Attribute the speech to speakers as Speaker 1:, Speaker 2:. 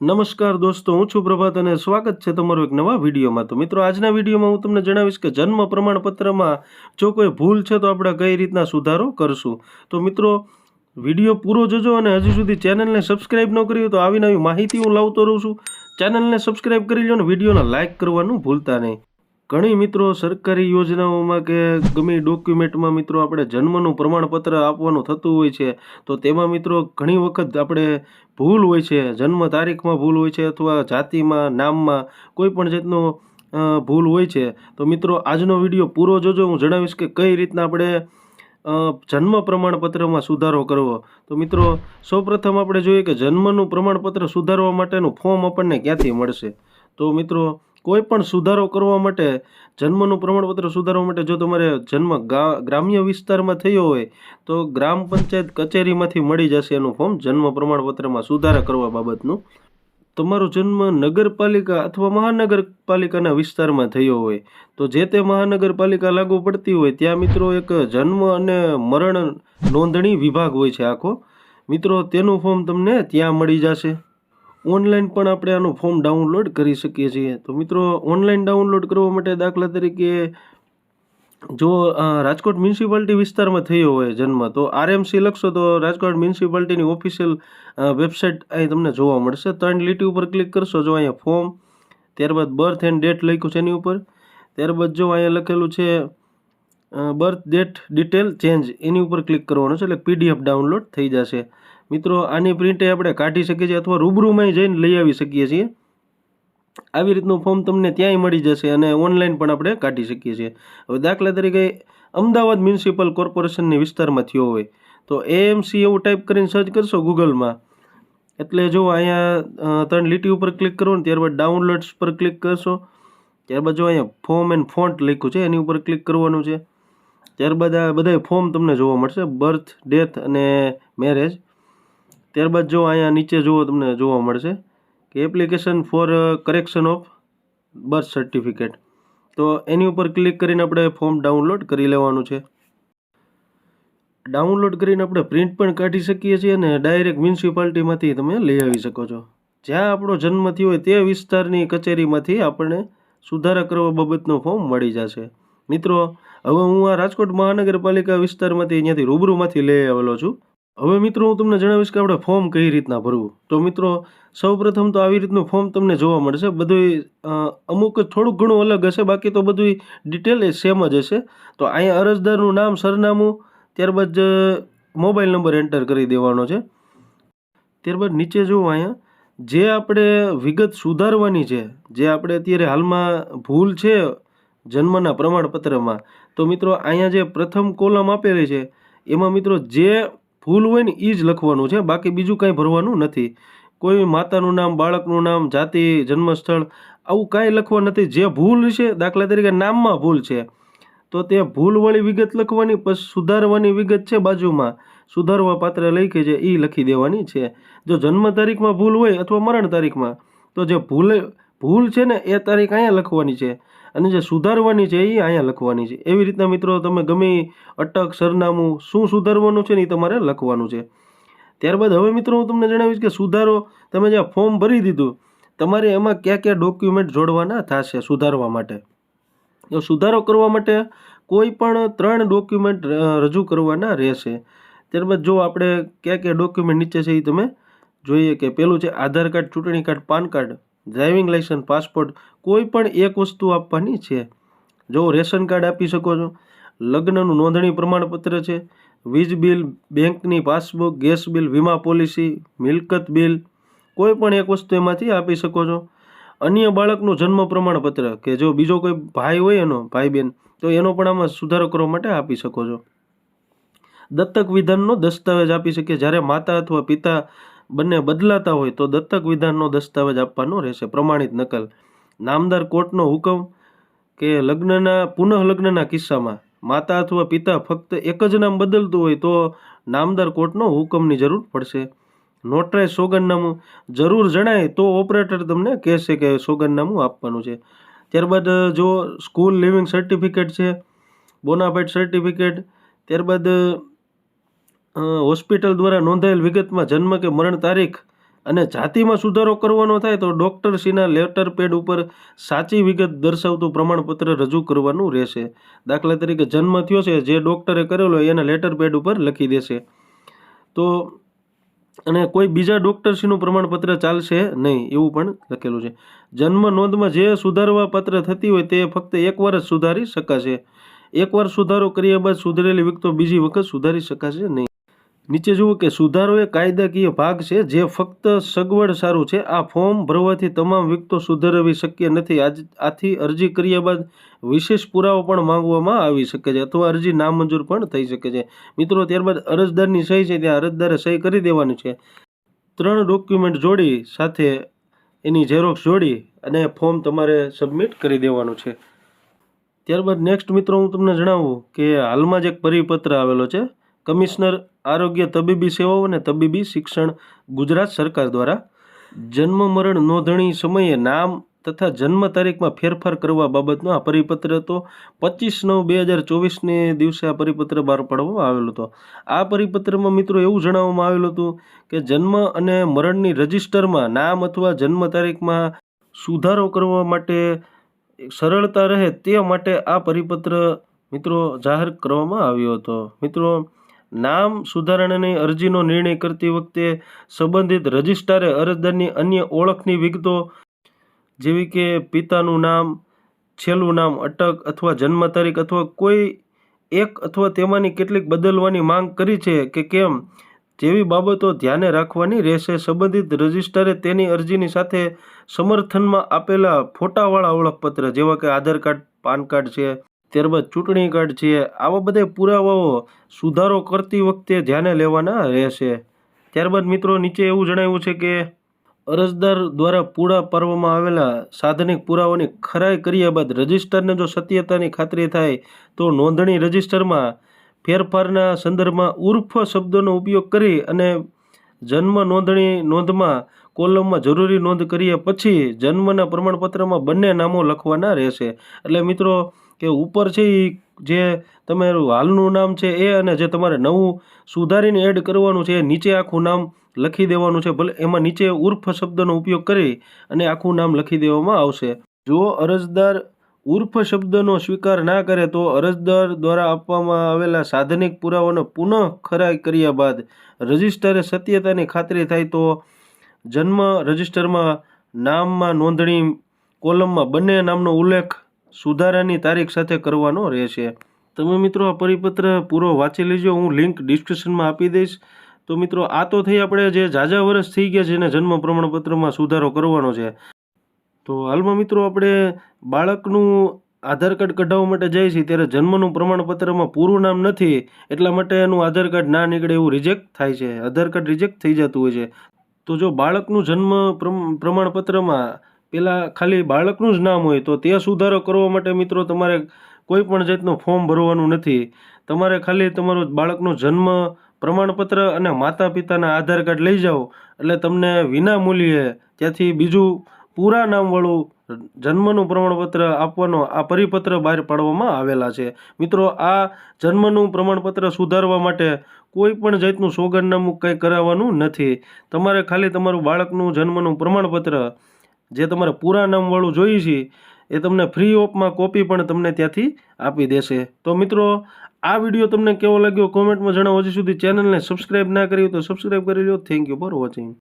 Speaker 1: નમસ્કાર દોસ્તો, હું છું પ્રભાત અને સ્વાગત છે તમારું એક નવા વિડીયોમાં. તો મિત્રો, આજના વિડીયોમાં હું તમને જણાવીશ કે જન્મ પ્રમાણપત્રમાં જો કોઈ ભૂલ છે તો આપણે કઈ રીતના સુધારો કરશું. તો મિત્રો, વીડિયો પૂરો જોજો અને હજી સુધી ચેનલને સબસ્ક્રાઇબ ન કરી તો આવી નવી માહિતી હું લાવતો રહું છું. ચેનલને સબસ્ક્રાઇબ કરી લો અને વિડીયોને લાઇક કરવાનું ભૂલતા નહીં. ઘણી મિત્રો સરકારી યોજનાઓમાં કે ગમે ડોક્યુમેન્ટમાં મિત્રો આપણે જન્મનું પ્રમાણપત્ર આપવાનું થતું હોય છે, તો તેમાં મિત્રો ઘણી વખત આપણે ભૂલ હોય છે, જન્મ તારીખમાં ભૂલ હોય છે અથવા જાતિમાં, નામમાં કોઈ પણ જાતનો ભૂલ હોય છે, તો મિત્રો આજનો વીડિયો પૂરો જોજો. હું જણાવીશ કે કઈ રીતના આપણે જન્મ પ્રમાણપત્રમાં સુધારો કરવો. તો મિત્રો સૌપ્રથમ આપણે જોઈએ કે જન્મનું પ્રમાણપત્ર સુધારવા માટેનું ફોર્મ આપણને ક્યાંથી મળશે? તો મિત્રો કોઈ પણ સુધારો કરવા માટે, જન્મનું પ્રમાણપત્ર સુધારવા માટે જો તમારે જન્મ ગ્રામ્ય વિસ્તારમાં થયો હોય, તો ગ્રામ પંચાયત કચેરીમાંથી મળી જશે એનું ફોર્મ જન્મ પ્રમાણપત્રમાં સુધારા કરવા બાબતનું. તમારો જન્મ નગરપાલિકા અથવા મહાનગરપાલિકાના વિસ્તારમાં થયો હોય, તો જે તે મહાનગરપાલિકા લાગુ પડતી હોય, ત્યાં મિત્રો એક જન્મ અને મરણ નોંધણી વિભાગ હોય છે આખો. મિત્રો, તેનું ફોર્મ તમને ત્યાં મળી જશે. ઓનલાઈન પણ આપણે આનું ફોર્મ ડાઉનલોડ કરી શકીએ છીએ. તો મિત્રો ઓનલાઈન ડાઉનલોડ કરવા માટે દાખલા તરીકે જો રાજકોટ મ્યુનિસિપાલિટી વિસ્તારમાં થયો હોય જન્મ, તો આરએમસી લખશો તો રાજકોટ મ્યુનિસિપાલિટીની ઓફિશિયલ વેબસાઇટ અહીં તમને જોવા મળશે. ત્રણ લીટી ઉપર ક્લિક કરશો, જો અહીંયા ફોર્મ ત્યારબાદ બર્થ એન્ડ ડેટ લખ્યું છે એની ઉપર. ત્યારબાદ જો અહીંયા લખેલું છે બર્થ ડેટ ડિટેલ ચેન્જ એની ઉપર ક્લિક કરવાનું છે એટલે પીડીએફ ડાઉનલોડ થઈ જશે. મિત્રો, આની પ્રિન્ટે આપણે કાઢી શકીએ છીએ અથવા રૂબરૂમાં જઈને લઈ આવી શકીએ છીએ. આવી રીતનું ફોર્મ તમને ત્યાંય મળી જશે અને ઓનલાઈન પણ આપણે કાઢી શકીએ છીએ. હવે દાખલા તરીકે અમદાવાદ મ્યુનિસિપલ કોર્પોરેશનની વિસ્તારમાં થયો હોય, તો એએમસી એવું ટાઈપ કરીને સર્ચ કરશો ગૂગલમાં. એટલે જો અહીંયા ત્રણ લીટી ઉપર ક્લિક કરો ને ત્યારબાદ ડાઉનલોડ્સ પર ક્લિક કરશો. ત્યારબાદ જો અહીંયા ફોર્મ એન્ડ ફોન્ટ લખ્યું છે, એની ઉપર ક્લિક કરવાનું છે. ત્યારબાદ આ બધા ફોર્મ તમને જોવા મળશે. બર્થ ડેથ અને મેરેજ ત્યારબાદ જો અહીંયા નીચે જુઓ તમને જોવા મળશે કે application for correction of birth certificate તો એની ઉપર ક્લિક કરીને આપણે ફોર્મ ડાઉનલોડ કરી લેવાનું છે. ડાઉનલોડ કરીને આપણે પ્રિન્ટ પણ કાઢી શકીએ છીએ અને ડાયરેક્ટ મ્યુનિસિપાલિટીમાંથી તમે લઈ આવી શકો છો. જ્યાં આપણો જન્મ થયો હોય તે વિસ્તારની કચેરીમાંથી આપણને સુધારા કરવા બાબતનો ફોર્મ મળી જશે. મિત્રો, હવે હું આ રાજકોટ મહાનગરપાલિકા વિસ્તારમાંથી અહીંયાથી રૂબરૂમાંથી લઈ આવેલો છું. હવે મિત્રો હું તમને જણાવીશ કે આપણે ફોર્મ કઈ રીતના ભરવું. તો મિત્રો, સૌપ્રથમ તો આવી રીતનું ફોર્મ તમને જોવા મળશે. બધું અમુક થોડુંક ઘણું અલગ હશે, બાકી તો બધું ડિટેલ એ સેમ જ હશે. તો અહીંયા અરજદારનું નામ, સરનામું, ત્યારબાદ મોબાઈલ નંબર એન્ટર કરી દેવાનો છે. ત્યારબાદ નીચે જુઓ અહીંયા, જે આપણે વિગત સુધારવાની છે, જે આપણે અત્યારે હાલમાં ભૂલ છે જન્મના પ્રમાણપત્રમાં, તો મિત્રો, અહીંયા જે પ્રથમ કોલમ આપેલી છે, એમાં મિત્રો જે ભૂલ હોય ને એ જ લખવાનું છે, બાકી બીજું કાંઈ ભરવાનું નથી. કોઈ માતાનું નામ, બાળકનું નામ, જાતિ, જન્મસ્થળ, આવું કાંઈ લખવા નથી. જે ભૂલ છે, દાખલા તરીકે નામમાં ભૂલ છે, તો તે ભૂલવાળી વિગત લખવાની, પછી સુધારવાની વિગત છે બાજુમાં. સુધારવા પાત્ર લખી છે એ લખી દેવાની છે. જો જન્મ તારીખમાં ભૂલ હોય અથવા મરણ તારીખમાં, તો જે ભૂલ ભૂલ છે ને, એ તારીખ અહીંયા લખવાની છે. અને જે સુધારવાની છે એ અહીંયા લખવાની છે. એવી રીતના મિત્રો તમે ગમે અટક, સરનામું શું સુધારવાનું છે ને એ તમારે લખવાનું છે. ત્યારબાદ હવે મિત્રો હું તમને જણાવીશ કે સુધારો, તમે જે ફોર્મ ભરી દીધું, તમારે એમાં કયા કયા ડોક્યુમેન્ટ જોડવાના થશે સુધારવા માટે? તો સુધારો કરવા માટે કોઈ પણ ત્રણ ડોક્યુમેન્ટ રજૂ કરવાના રહેશે. ત્યારબાદ જો આપણે કયા કયા ડોક્યુમેન્ટ નીચે છે એ તમે જોઈએ કે પેલું છે આધાર કાર્ડ, ચૂંટણી card, PAN card. Driving licence, passport, કોઈ પણ એક વસ્તુ આપવાની છે. જો રેશન કાર્ડ આપી શકો છો. લગ્નનું નોંધણી પ્રમાણપત્ર છે. વીજ બિલ, બેંકની પાસબુક, ગેસ બિલ, વીમા પોલિસી, મિલકત બિલ, કોઈ પણ એક વસ્તુ એમાંથી આપી શકો છો. અન્ય બાળકનું જન્મ પ્રમાણપત્ર કે જો બીજો કોઈ ભાઈ હોય એનો ભાઈ બહેન તો એનો પણ આમાં સુધારો કરવા માટે આપી શકો છો. દત્તક વિધાનનો દસ્તાવેજ આપી શકીએ જ્યારે માતા અથવા પિતા બંને બદલાતા હોય તો દત્તક વિધાનનો દસ્તાવેજ આપવાનો રહેશે. પ્રમાણિત નકલ. નામદાર કોર્ટનો હુકમ કે લગ્નના પુનઃ લગ્નના કિસ્સામાં માતા અથવા પિતા ફક્ત એક જ નામ બદલતું હોય તો નામદાર કોર્ટનો હુકમની જરૂર પડશે. નોટરાઇઝ સોગંદનામું જરૂર જણાય તો ઓપરેટર તમને કહેશે કે સોગંદનામું આપવાનું છે. ત્યારબાદ, જો સ્કૂલ લિવિંગ સર્ટિફિકેટ છે બોનાફાઇડ સર્ટિફિકેટ, ત્યારબાદ હોસ્પિટલ દ્વારા નોંધાયેલ વિગતમાં જન્મ કે મરણ તારીખ અને જાતિમાં સુધારો કરવાનો થાય તો ડૉક્ટરશ્રીના લેટર પેડ ઉપર સાચી વિગત દર્શાવતું પ્રમાણપત્ર રજૂ કરવાનું રહેશે. દાખલા તરીકે જન્મ થયો છે, જે ડૉક્ટરે કરેલો એના લેટર પેડ ઉપર લખી દેશે. તો, અને કોઈ બીજા ડૉક્ટરશ્રીનું પ્રમાણપત્ર ચાલશે નહીં, એવું પણ લખેલું છે. જન્મ નોંધમાં જે સુધારવા પાત્ર થતી હોય તે ફક્ત એકવાર જ સુધારી શકાશે. એકવાર સુધારો કર્યા બાદ સુધરેલી વિગતો બીજી વખત સુધારી શકાશે નહીં. નીચે જુઓ કે સુધારો એ કાયદાકીય ભાગ છે જે ફક્ત સગવડ સારું છે. આ ફોર્મ ભરવાથી તમામ વિગતો સુધારવી શક્ય નથી. આજ, આથી અરજી કર્યા બાદ વિશેષ પુરાવો પણ માંગવામાં આવી શકે છે અથવા અરજી નામંજૂર પણ થઈ શકે છે. મિત્રો, ત્યારબાદ અરજદારની સહી છે ત્યાં અરજદારે સહી કરી દેવાની છે. ત્રણ ડોક્યુમેન્ટ જોડી સાથે એની ઝેરોક્ષ જોડી અને ફોર્મ તમારે સબમિટ કરી દેવાનું છે. ત્યારબાદ નેક્સ્ટ મિત્રો, હું તમને જણાવું કે હાલમાં જ એક પરિપત્ર આવેલો છે. કમિશનર આરોગ્ય તબીબી સેવાઓ અને તબીબી શિક્ષણ ગુજરાત સરકાર દ્વારા જન્મ મરણ નોંધણી સમયે નામ તથા જન્મ તારીખમાં ફેરફાર કરવા બાબતનો આ પરિપત્ર હતો. પચીસ નવ બે હજાર ચોવીસને દિવસે આ પરિપત્ર બહાર પાડવામાં આવેલો હતો. આ પરિપત્રમાં મિત્રો એવું જણાવવામાં આવેલું હતું કે જન્મ અને મરણની રજિસ્ટરમાં નામ અથવા જન્મ તારીખમાં સુધારો કરવા માટે સરળતા રહે તે માટે આ પરિપત્ર મિત્રો જાહેર કરવામાં આવ્યો હતો. મિત્રો નામ સુધારણાની અરજીનો નિર્ણય કરતી વખતે સંબંધિત રજિસ્ટ્રારે અરજદારની અન્ય ઓળખની વિગતો જેવી કે પિતાનું નામ, છેલ્લું નામ અટક અથવા જન્મ તારીખ અથવા કોઈ એક અથવા તેમાંની કેટલીક બદલવાની માંગ કરી છે કે કેમ? જેવી બાબતો ધ્યાને રાખવાની રહેશે. સંબંધિત રજિસ્ટરે તેની અરજીની સાથે સમર્થનમાં આપેલા ફોટાવાળા ઓળખપત્ર જેવા કે આધાર કાર્ડ, પાન કાર્ડ છે. ત્યારબાદ ચૂંટણી કાર્ડ છે. આવા બધા પુરાવાઓ સુધારો કરતી વખતે ધ્યાને લેવાના રહેશે. ત્યારબાદ મિત્રો, નીચે એવું જણાવ્યું છે કે અરજદાર દ્વારા પૂરા પાડવામાં આવેલા સાધનિક પુરાવાની ખરાઈ કર્યા બાદ રજિસ્ટરને જો સત્યતાની ખાતરી થાય, તો નોંધણી રજિસ્ટરમાં ફેરફારના સંદર્ભમાં ઉર્ફ શબ્દોનો ઉપયોગ કરી અને જન્મ નોંધણી નોંધમાં કોલમમાં જરૂરી નોંધ કરીએ પછી જન્મના પ્રમાણપત્રમાં બંને નામો લખવાના રહેશે. એટલે મિત્રો કે ઉપર છે એ જે તમારું હાલનું નામ છે એ અને જે તમારે નવું સુધારીને એડ કરવાનું છે એ નીચે આખું નામ લખી દેવાનું છે. ભલે એમાં નીચે ઉર્ફ શબ્દનો ઉપયોગ કરી અને આખું નામ લખી દેવામાં આવશે. જો અરજદાર ઉર્ફ શબ્દનો સ્વીકાર ના કરે તો અરજદાર દ્વારા આપવામાં આવેલા સાધનિક પુરાવાનો પુનઃ ખરાઈ કર્યા બાદ રજિસ્ટરે સત્યતાની ખાતરી થાય તો જન્મ રજિસ્ટરમાં નામમાં નોંધણી કોલમમાં બંને નામનો ઉલ્લેખ સુધારાની તારીખ સાથે કરવાનો રહેશે. તમે મિત્રો આ પરિપત્ર પૂરો વાંચી લેજો. હું લિંક ડિસ્ક્રિપ્શનમાં આપી દઈશ. તો મિત્રો, આ તો થઈ આપણે જે જાજા વર્ષ થઈ ગયા છે, એને જન્મ પ્રમાણપત્રમાં સુધારો કરવાનો છે. તો હાલમાં મિત્રો, આપણે બાળકનું આધાર કાર્ડ કઢાવવા માટે જાય છે ત્યારે જન્મનું પ્રમાણપત્રમાં પૂરું નામ નથી, એટલા માટે એનું આધાર કાર્ડ ના નીકળે એવું રિજેક્ટ થાય છે. આધાર કાર્ડ રિજેક્ટ થઈ જતું હોય છે. તો જો બાળકનું જન્મ પ્રમાણપત્રમાં પેલા ખાલી બાળકનું જ નામ હોય તો તે સુધારો કરવા માટે મિત્રો તમારે કોઈ પણ જાતનું ફોર્મ ભરવાનું નથી. તમારે ખાલી તમારું બાળકનો જન્મ, પ્રમાણપત્ર અને માતા પિતાના આધાર કાર્ડ લઈ જાઓ. એટલે તમને વિના મૂલ્યે ત્યાંથી બીજું પૂરા નામવાળું જન્મનું પ્રમાણપત્ર આપવાનો આ પરિપત્ર બહાર પાડવામાં આવેલા છે. મિત્રો, આ જન્મનું પ્રમાણપત્ર સુધારવા માટે કોઈ પણ જાતનું સોગંદનામું કંઈ કરાવવાનું નથી. તમારે ખાલી તમારું બાળકનું જન્મનું પ્રમાણપત્ર જે તમારે પૂરા નામવાળું જોઈએ છે, એ તમને ફ્રી ઓફમાં કોપી પણ તમને ત્યાંથી આપી દેશે. તો મિત્રો, આ વીડિયો તમને કેવો લાગ્યો? કોમેન્ટમાં જણાવો. હજી સુધી ચેનલને સબસ્ક્રાઈબ ના કરી તો સબસ્ક્રાઈબ કરી લો. Thank you for watching